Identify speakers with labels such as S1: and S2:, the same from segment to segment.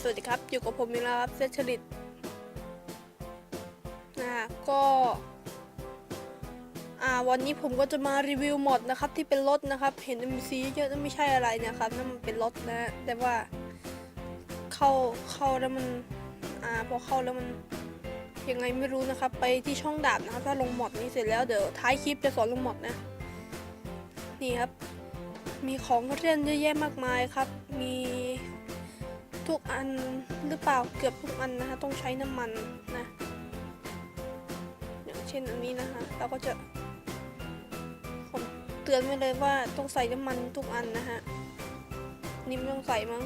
S1: สวัสดีครับ อยู่กับผมนี่นะครับเซชลิตนะฮะก็อ่าวันนี้ผมก็จะมารีวิวหมดนะครับที่เป็นรถนะครับ เห็นมีซีเยอะนั่นไม่ใช่อะไรนะครับนั่นมันเป็นรถนะ แต่ว่าเข้าเข้าแล้วมันอ่าพอเข้าแล้วมันยังไงไม่รู้นะครับ ไปที่ช่องดาบนะครับถ้าลงหมดนี้เสร็จแล้วเดี๋ยวท้ายคลิปจะสอนลงหมดนะ นี่ครับ มีของเล่นเยอะแยะมากมายครับ มี ทุกอันหรือเปล่าเกือบทุกอันนะคะต้องใช้น้ำมันนะอย่างเช่นอันนี้นะคะ เราก็จะผมเตือนไว้เลยว่าต้องใส่น้ำมันทุกอันนะฮะนี่ไม่ต้องใส่มั้ง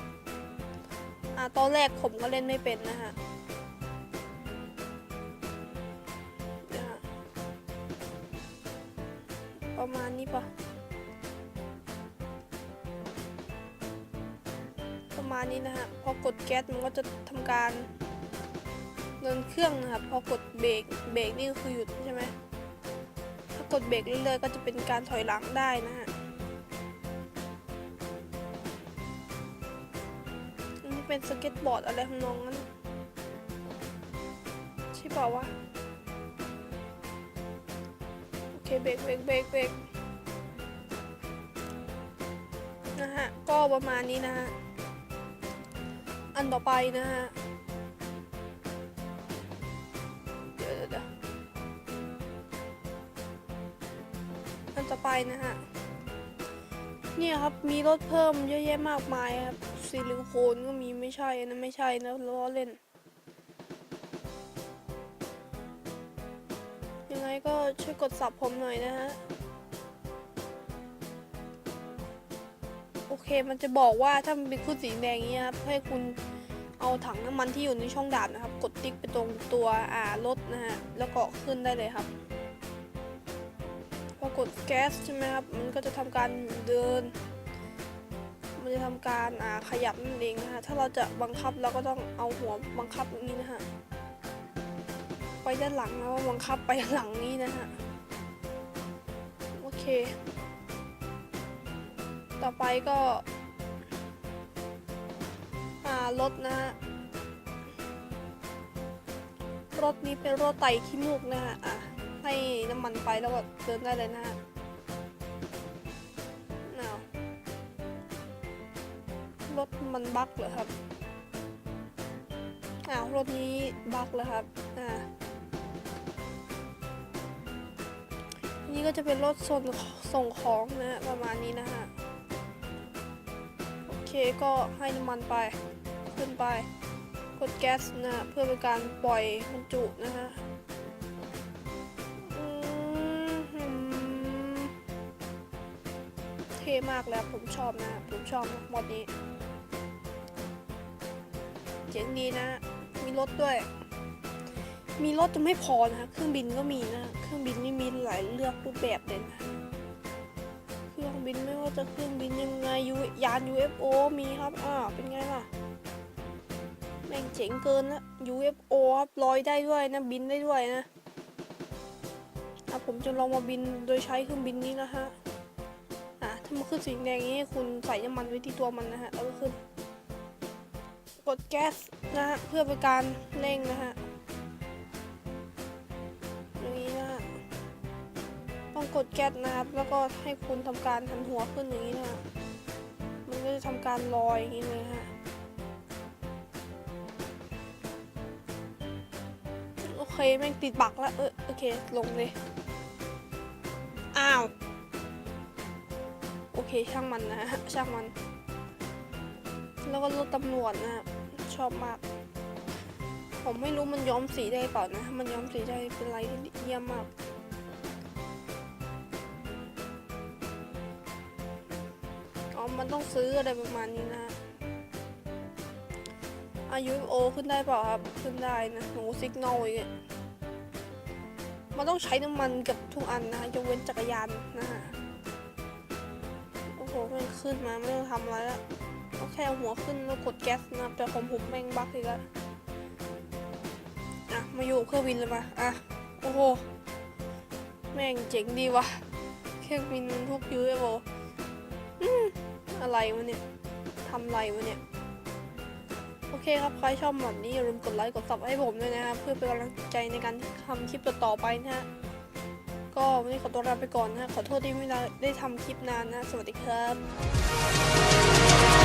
S1: อ่าตอนแรกผมก็เล่นไม่เป็นนะฮะ มาณนี้นะฮะพอกดแก๊สมันก็จะทำการเดินเครื่องนะครับพอกดเบรกเบรกนี่ก็คือหยุดใช่ไหมถ้ากดเบรกเรื่อยๆก็จะเป็นการถอยหลังได้นะฮะอันนี้เป็นสเก็ตบอร์ดอะไรของน้องนั้นใช่เปล่าวะโอเคเบรกเบรกเบรกเบรกนะฮะก็ประมาณนี้นะฮะ อันต่อไปนะฮะ เดี๋ยวเดี๋ยวอันต่อไปนะฮะ เนี่ยครับมีรถเพิ่มเยอะแยะมากมายครับซิลิโคนก็มีไม่ใช่นะไม่ใช่นะล้อเล่น ยังไงก็ช่วยกดสับผมหน่อยนะฮะ เคมันจะบอกว่าถ้ามันเป็นขึ้นสีแดงอย่างเงี้ครับให้คุณเอาถังน้ำมันที่อยู่ในช่องดาบนะครับ กดติ๊กไปตรงตัวอ่ารถนะฮะแล้วก็ขึ้นได้เลยครับพอกดแก๊สใช่ไหมครับมันก็จะทำการเดิน มันจะทำการอ่าขยับนั่นเองนะฮะถ้าเราจะบังคับเราก็ต้องเอาหัวบังคับอย่างนี้นะฮะไปด้านหลังนะว่าบังคับไปหลังนี้นะฮะโอเค ต่อไปก็อ่ารถนะฮะ รถนี้เป็นรถไต่ขี้มูกนะฮะ อะ ให้น้ำมันไปแล้วก็เดินได้เลยนะฮะน่าวรถมันบั๊กเหรอครับอ้าวรถนี้บั๊กเหรอครับ อ่า นี่ก็จะเป็นรถส่งส่งของนะฮะ ประมาณนี้นะฮะ ก็ให้น้ำมันไป ขึ้นไป กดแก๊สนะ เพื่อเป็นการปล่อยบรรจุนะฮะเท่มากแล้วผมชอบนะ ผมชอบมอดนี้ เจ๋งดีนะ มีรถด้วย มีรถจะไม่พอนะเครื่องบินก็มีนะ เครื่องบินนี่มีหลายเลือกรูปแบบเลยนะ จะเครื่องบินยังไงยูยาน UFO มีครับอ่าเป็นไงล่ะ แม่งเจ๋งเกินนะ UFO ครับลอยได้ด้วยนะ บินได้ด้วยนะอะผมจะลองมาบินโดยใช้เครื่องบินนี้นะฮะอะถ้ามันขึ้นสีแดงอย่างนี้คุณใส่น้ำมันไว้ที่ตัวมันนะฮะแล้วก็ขึ้น กดแก๊สนะฮะเพื่อเป็นการเร่งนะฮะ กดแก๊สนะครับ แล้วก็ให้คุณทำการหันหัวขึ้นอย่างนี้นะมันก็จะทำการลอยอย่างนี้เลยฮะโอเคแม่งติดบักแล้วเออโอเคลงเลยอ้าวโอเคช่างมันนะฮะช่างมัน แล้วก็รถตำรวจนะฮะชอบมาก ผมไม่รู้มันย้อมสีได้เปล่านะถ้ามันย้อมสีได้เป็นอะไรที่เยี่ยมมาก มันต้องซื้ออะไรประมาณนี้นะอายุโอขึ้นได้เปล่าครับ ขึ้นได้นะโหซิกนอลอีกมันต้องใช้น้ำมันเกับทุกอันนะฮะยกเว้นจักรยานนะฮะโอ้โหแม่งขึ้นมาไม่ต้องทำอะไรแล้วก็แค่เอาหัวขึ้นแล้วกดแก๊สนะแต่ของผมแม่งบักอีกแล้วอะมาอยู่เครื่องบินเลยมาอะโอ้โหแม่งเจ๋งดีว่ะเครื่องบินพวกยูเอฟโออืม อะไรวะเนี่ยทำไรวะเนี่ย โอเคครับ ใครชอบหมดนี้อย่าลืมกดไลค์กดซับให้ผมด้วยนะครับ เพื่อเป็นกำลังใจในการทำคลิปต่อๆไปนะฮะ ก็วันนี้ขอตัวลาไปก่อนนะขอโทษที่ไม่ได้ได้ทำคลิปนานนะ สวัสดีครับ